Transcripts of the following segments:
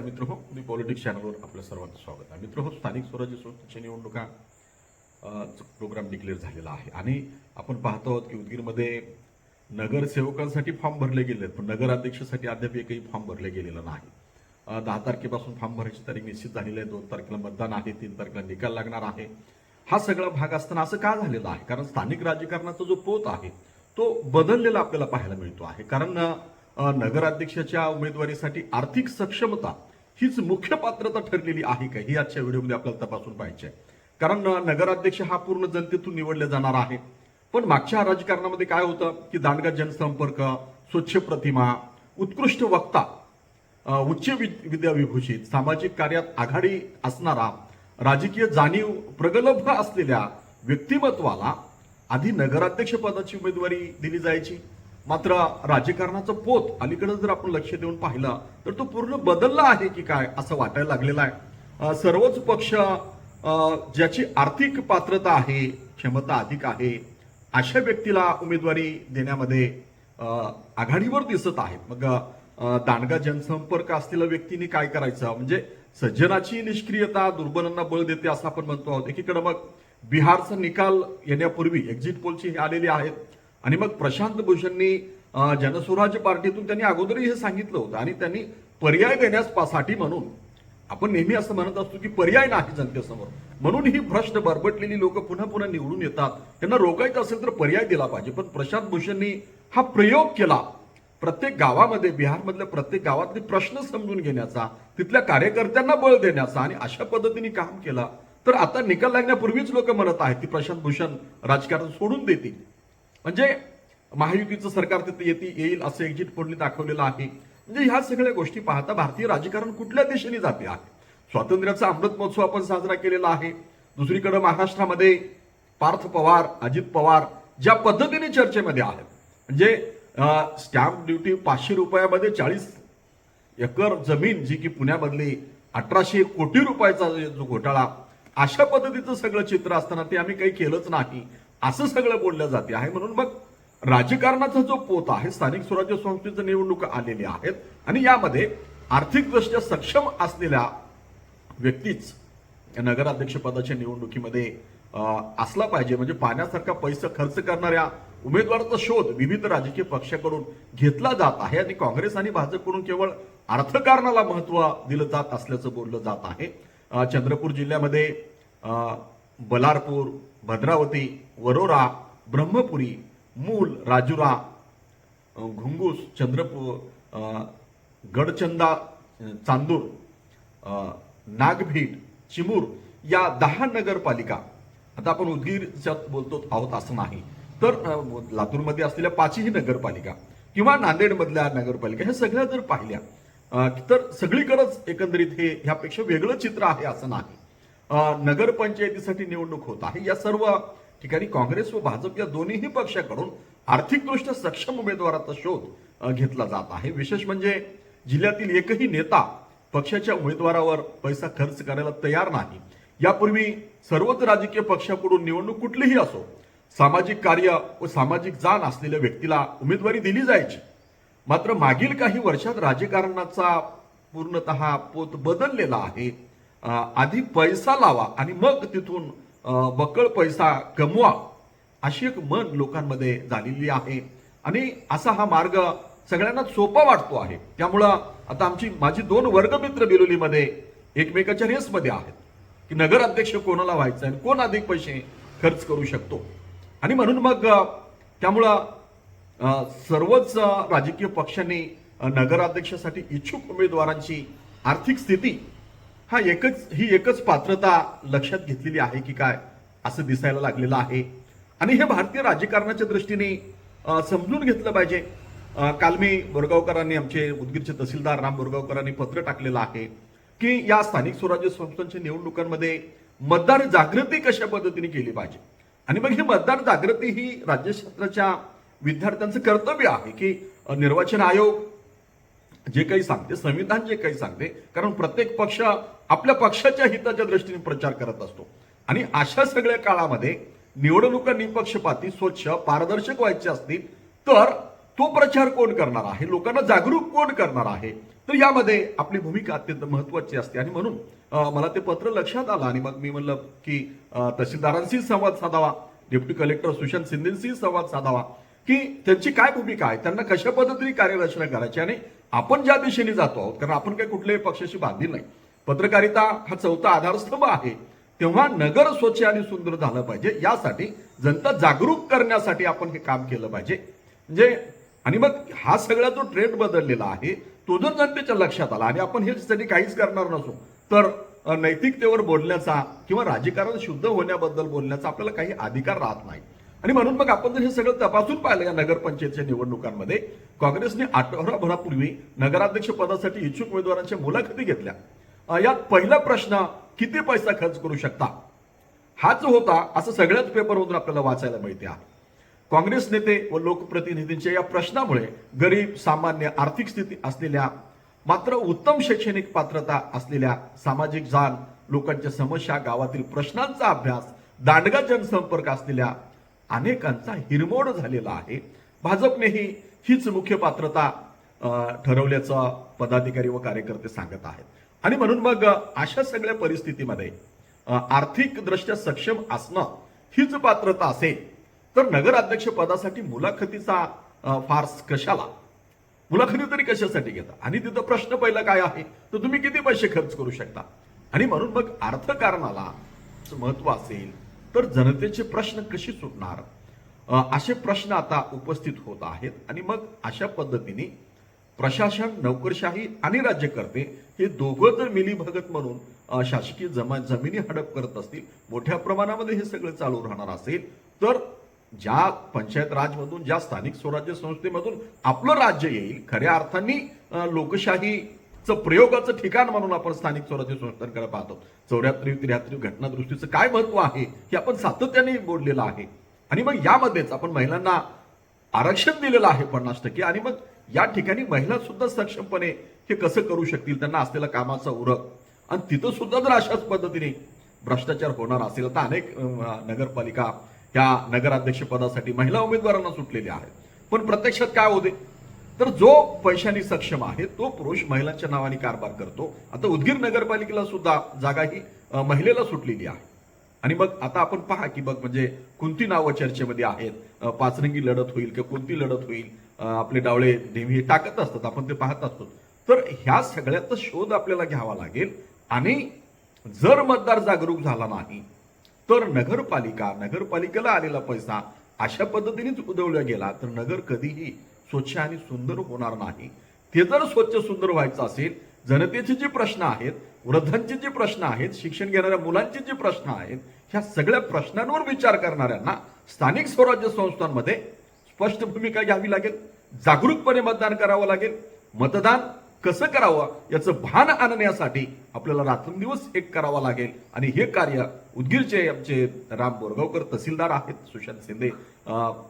नमस्कार मित्र हो मी पॉलिटिक्स चॅनलवर आपलं सर्वांचं स्वागत आहे. मित्र हो स्थानिक स्वराज्य संस्थेच्या निवडणुका प्रोग्राम डिक्लेअर झालेला आहे. आणि आपण पाहतो आहोत की उदगीरमध्ये नगरसेवकांसाठी फॉर्म भरले गेले आहेत पण नगराध्यक्षासाठी अद्याप एकही फॉर्म भरले गेलेला नाही. दहा तारखेपासून फॉर्म भरायची तारीख निश्चित झालेली आहे. दोन तारखेला मतदान आहे तीन तारखेला निकाल लागणार आहे. हा सगळा भाग असताना असं का झालेलं आहे? कारण स्थानिक राजकारणाचा जो पोत आहे तो बदललेला आपल्याला पाहायला मिळतो आहे. कारण नगराध्यक्षाच्या उमेदवारीसाठी आर्थिक सक्षमता हीच मुख्य पात्रता ठरलेली आहे का? ही आजच्या व्हिडिओमध्ये आपल्याला तपासून पाहिजे आहे. कारण नगराध्यक्ष हा पूर्ण जनतेतून निवडला जाणार आहे. पण मागच्या राजकारणामध्ये काय होतं की दांडगा जनसंपर्क स्वच्छ प्रतिमा उत्कृष्ट वक्ता उच्च विद- विद्याविभूषित सामाजिक कार्यात आघाडी असणारा राजकीय जाणीव प्रगल्भ असलेल्या व्यक्तिमत्वाला आधी नगराध्यक्ष पदाची उमेदवारी दिली जायची. मात्र राजकारणाचं पोत अलीकडे जर आपण लक्ष देऊन पाहिलं तर तो पूर्ण बदलला आहे की काय असं वाटायला लागलेलं आहे. सर्वच पक्ष ज्याची आर्थिक पात्रता आहे क्षमता अधिक आहे अशा व्यक्तीला उमेदवारी देण्यामध्ये आघाडीवर दिसत आहेत. मग दांडगा जनसंपर्क असलेल्या व्यक्तीने काय करायचं? म्हणजे सज्जनाची निष्क्रियता दुर्बलांना बळ देते असं आपण म्हणतो आहोत. एकीकडे मग बिहारचा निकाल येण्यापूर्वी एक्झिट पोलची हे आहेत. आणि मग प्रशांत भूषणनी जनस्वराज्य पार्टीतून त्यांनी अगोदरही हे सांगितलं होतं. आणि त्यांनी पर्याय देण्यासाठी म्हणून आपण नेहमी असं म्हणत असतो की पर्याय नाही जनतेसमोर. म्हणून ही भ्रष्ट बरबटलेली लोक पुन्हा पुन्हा निवडून येतात. त्यांना रोखायचं असेल तर पर्याय दिला पाहिजे. पण प्रशांत भूषणनी हा प्रयोग केला. प्रत्येक गावामध्ये बिहारमधल्या प्रत्येक गावातले प्रश्न समजून घेण्याचा तिथल्या कार्यकर्त्यांना बळ देण्याचा आणि अशा पद्धतीने काम केला. तर आता निकाल लागण्यापूर्वीच लोक म्हणत आहेत की प्रशांत भूषण राजकारण सोडून देतील. म्हणजे महायुतीचं सरकार तिथे येते येईल असं एक्झिट पोलनी दाखवलेलं आहे. म्हणजे ह्या सगळ्या गोष्टी पाहता भारतीय राजकारण कुठल्या दिशेने जाते आहे? स्वातंत्र्याचा अमृत महोत्सव आपण साजरा केलेला आहे. दुसरीकडे महाराष्ट्रामध्ये पार्थ पवार अजित पवार ज्या पद्धतीने चर्चेमध्ये आहेत. म्हणजे स्टॅम्प ड्युटी पाचशे रुपयामध्ये चाळीस एकर जमीन जी की पुण्यामधली अठराशे कोटी रुपयाचा जो घोटाळा अशा पद्धतीचं सगळं चित्र असताना ते आम्ही काही केलंच नाही. असं सगळं बोललं जाते आहे म्हणून मग राजकारणाचा जो पोत आहे स्थानिक स्वराज्य संस्थेचं निवडणूक आलेली आहेत आणि यामध्ये आर्थिकदृष्ट्या सक्षम असलेल्या व्यक्तीच नगराध्यक्षपदाच्या निवडणुकीमध्ये असला पाहिजे. म्हणजे पाण्यासारखा पैसा खर्च करणाऱ्या उमेदवाराचा शोध विविध राजकीय पक्षाकडून घेतला जात आहे आणि काँग्रेस आणि भाजपकडून केवळ अर्थकारणाला महत्त्व दिलं जात असल्याचं बोललं जात आहे. चंद्रपूर जिल्ह्यामध्ये बलारपूर भद्रावती वरोरा ब्रह्मपुरी मूल राजुरा घुंगूस चंद्रपूर गडचंदा चांदूर नागभीट चिमूर या दहा नगरपालिका. आता आपण उदगीरच्या बोलतो आहोत असं नाही. तर लातूरमध्ये असलेल्या पाचही नगरपालिका किंवा नांदेडमधल्या नगरपालिका ह्या सगळ्या जर पाहिल्या तर सगळीकडंच एकंदरीत हे ह्यापेक्षा वेगळं चित्र आहे असं नाही. नगरपंचायतीसाठी निवडणूक होत आहे. या सर्व ठिकाणी काँग्रेस व भाजप या दोन्हीही पक्षाकडून आर्थिकदृष्ट्या सक्षम उमेदवाराचा शोध घेतला जात आहे. विशेष म्हणजे जिल्ह्यातील एकही नेता पक्षाच्या उमेदवारावर पैसा खर्च करायला तयार नाही. यापूर्वी सर्वच राजकीय पक्षाकडून निवडणूक कुठलीही असो सामाजिक कार्य व सामाजिक जाण असलेल्या व्यक्तीला उमेदवारी दिली जायची. मात्र मागील काही वर्षात राजकारणाचा पूर्णतः पोत बदललेला आहे. आधी पैसा लावा आणि मग तिथून अं, बक्कळ पैसा कमवा अशी एक मन लोकांमध्ये झालेली आहे. आणि असा हा मार्ग सगळ्यांना सोपा वाटतो आहे. त्यामुळं आता आमची माझी दोन वर्गमित्र बिलोलीमध्ये एकमेकाच्या रेसमध्ये आहेत. की नगराध्यक्ष कोणाला व्हायचं आणि कोण अधिक पैसे खर्च करू शकतो. आणि म्हणून मग त्यामुळं सर्वच राजकीय पक्षांनी नगराध्यक्षासाठी इच्छुक उमेदवारांची आर्थिक स्थिती हा एकच ही एकच पात्रता लक्षात घेतलेली आहे की काय? असं दिसायला लागलेलं आहे. आणि हे भारतीय राजकारणाच्या दृष्टीने समजून घेतलं पाहिजे. काल मी बोरगावकरांनी आमचे उदगीरचे तहसीलदार राम बोरगावकरांनी पत्र टाकलेलं आहे की या स्थानिक स्वराज्य संस्थांच्या निवडणुकांमध्ये मतदार जागृती कशा पद्धतीने केली पाहिजे? आणि मग ही मतदार जागृती ही राज्यशास्त्राच्या विद्यार्थ्यांचं कर्तव्य आहे की निर्वाचन आयोग जे काही सांगते संविधान जे काही सांगते कारण प्रत्येक पक्ष आपल्या पक्षाच्या हिताच्या दृष्टीने प्रचार करत असतो. आणि अशा सगळ्या काळामध्ये निवडणुका निपक्षपाती स्वच्छ पारदर्शक व्हायचे असतील तर तो प्रचार कोण करणार आहे? लोकांना जागरूक कोण करणार आहे? तर यामध्ये आपली भूमिका अत्यंत महत्वाची असते. आणि म्हणून मला ते पत्र लक्षात आलं आणि मग मी म्हणलं की तहसीलदारांशी संवाद साधावा डेप्युटी कलेक्टर सुशांत शिंदेशी संवाद साधावा की त्यांची काय भूमिका आहे? त्यांना कशा पद्धतीने कार्यरचना करायची? आणि आपण ज्या दिशेने जातो आहोत कारण आपण काही कुठल्याही पक्षाशी बांधील नाही. पत्रकारिता हा चौथा आधारस्तंभ आहे. तेव्हा नगर स्वच्छ आणि सुंदर झालं पाहिजे. यासाठी जनता जागरूक करण्यासाठी आपण हे काम केलं पाहिजे. म्हणजे आणि मग हा सगळा जो ट्रेंड बदललेला आहे तो जर जनतेच्या लक्षात आला आणि आपण ह्याच्यासाठी काहीच करणार नसू तर नैतिकतेवर बोलण्याचा किंवा राजकारण शुद्ध होण्याबद्दल बोलण्याचा आपल्याला काही अधिकार राहत नाही. आणि म्हणून मग आपण जर हे सगळं तपासून पाहिलं या नगरपंचायतच्या निवडणुकांमध्ये काँग्रेसने आठवडाभरापूर्वी नगराध्यक्ष पदासाठी इच्छुक उमेदवारांच्या मुलाखती घेतल्या. यात पहिला प्रश्न किती पैसा खर्च करू शकता? हाच होता असं सगळ्याच पेपरमधून आपल्याला वाचायला मिळते काँग्रेस नेते व लोकप्रतिनिधींच्या या प्रश्नामुळे गरीब सामान्य आर्थिक स्थिती असलेल्या मात्र उत्तम शैक्षणिक पात्रता असलेल्या सामाजिक जाण लोकांच्या समस्या गावातील प्रश्नांचा अभ्यास दांडगा जनसंपर्क असलेल्या अनेकांचा हिरमोड झालेला आहे. भाजपनेही हीच मुख्य पात्रता ठरवल्याचं पदाधिकारी व कार्यकर्ते सांगत आहेत. आणि म्हणून मग अशा सगळ्या परिस्थितीमध्ये आर्थिक दृष्ट्या सक्षम असणं हीच पात्रता असेल तर नगराध्यक्ष पदासाठी मुलाखतीचा फार्स कशाला? मुलाखती तरी कशासाठी घेता? आणि तिथं प्रश्न पहिला काय आहे? तर तुम्ही किती पैसे खर्च करू शकता? आणि म्हणून मग अर्थकारणाला महत्त्व असेल तर जनतेचे प्रश्न कशी सुटणार? असे प्रश्न आता उपस्थित होत आहेत आणि मग अशा पद्धतीने प्रशासन नोकरशाही आणि राज्यकर्ते हे दोघं जर मिलीभगत म्हणून शासकीय जमा जमिनी हडप करत असतील मोठ्या प्रमाणामध्ये हे सगळं चालू राहणार असेल तर ज्या पंचायत राजमधून ज्या स्थानिक स्वराज्य संस्थेमधून आपलं राज्य येईल खऱ्या अर्थाने लोकशाही च प्रयोगाचं ठिकाण म्हणून आपण स्थानिक स्वराज्य संस्थांकडे पाहतो. चौऱ्याहत्तरी त्र्याहत्तरी घटनादृष्टीचं काय महत्त्व आहे हे आपण सातत्याने बोललेलं आहे. आणि मग यामध्येच आपण महिलांना आरक्षण दिलेलं आहे पन्नास टक्के आणि मग या ठिकाणी महिला सुद्धा सक्षमपणे हे कसं करू शकतील? त्यांना असलेला कामाचा उरक. आणि तिथं सुद्धा जर अशाच पद्धतीने भ्रष्टाचार होणार असेल तर अनेक नगरपालिका या नगराध्यक्ष पदासाठी महिला उमेदवारांना सुटलेल्या आहेत. पण प्रत्यक्षात काय होते तर जो पैशाने सक्षम आहे तो पुरुष महिलांच्या नावाने कारभार करतो. आता उदगीर नगरपालिकेला सुद्धा जागा ही महिलेला सुटलेली आहे. आणि मग आता आपण पहा की बघ म्हणजे कोणती नावं चर्चेमध्ये आहेत? पाचरंगी लढत होईल किंवा कोणती लढत होईल? आपले डावळे नेहमी हे टाकत असतात आपण ते पाहत असतो. तर ह्या सगळ्याचा शोध आपल्याला घ्यावा लागेल. आणि जर मतदार जागरूक झाला नाही तर नगरपालिका नगरपालिकेला आलेला पैसा अशा पद्धतीनेच उदवला गेला तर नगर कधीही स्वच्छ आणि सुंदर होणार नाही. ते जर स्वच्छ सुंदर व्हायचं असेल जनतेचे जे प्रश्न आहेत वृद्धांचे जे प्रश्न आहेत शिक्षण घेणाऱ्या मुलांचे जे प्रश्न आहेत ह्या सगळ्या प्रश्नांवर विचार करणाऱ्यांना स्थानिक स्वराज्य संस्थांमध्ये स्पष्ट भूमिका घ्यावी लागेल. जागरूकपणे मतदान करावं लागेल. मतदान कसं करावं याचं भान आणण्यासाठी आपल्याला रात्रंदिवस एक करावा लागेल. आणि हे कार्य उदगीरचे आमचे राम बोरगावकर तहसीलदार आहेत सुशांत शिंदे. अं,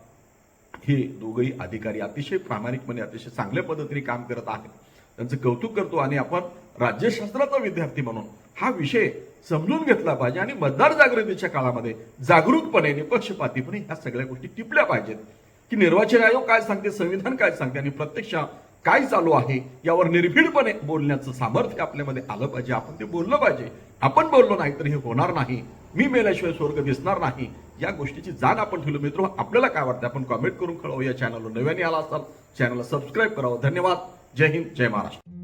हे दोघही अधिकारी अतिशय प्रामाणिकपणे अतिशय चांगल्या पद्धतीने काम करत आहेत. त्यांचं कौतुक करतो आणि आपण राज्यशास्त्राचा विद्यार्थी म्हणून हा विषय समजून घेतला पाहिजे आणि मतदार जागृतीच्या काळामध्ये जागरूकपणे निपक्षपातीपणे ह्या सगळ्या गोष्टी टिपल्या पाहिजेत. की निर्वाचन आयोग काय सांगते संविधान काय सांगते आणि प्रत्यक्ष काय चालू आहे यावर निर्भीडपणे बोलण्याचं सामर्थ्य आपल्यामध्ये आलं पाहिजे. आपण ते बोललं पाहिजे. आपण बोललो नाही तर हे होणार नाही. मी मेल्याशिवाय स्वर्ग दिसणार नाही. या गोष्टीची जाण आपण ठेवलो. मित्र आपल्याला काय वाटतं आपण कॉमेंट करून कळवू या चॅनलवर नव्याने आला असाल चॅनलला सबस्क्राईब करावं. धन्यवाद. जय हिंद जय महाराष्ट्र.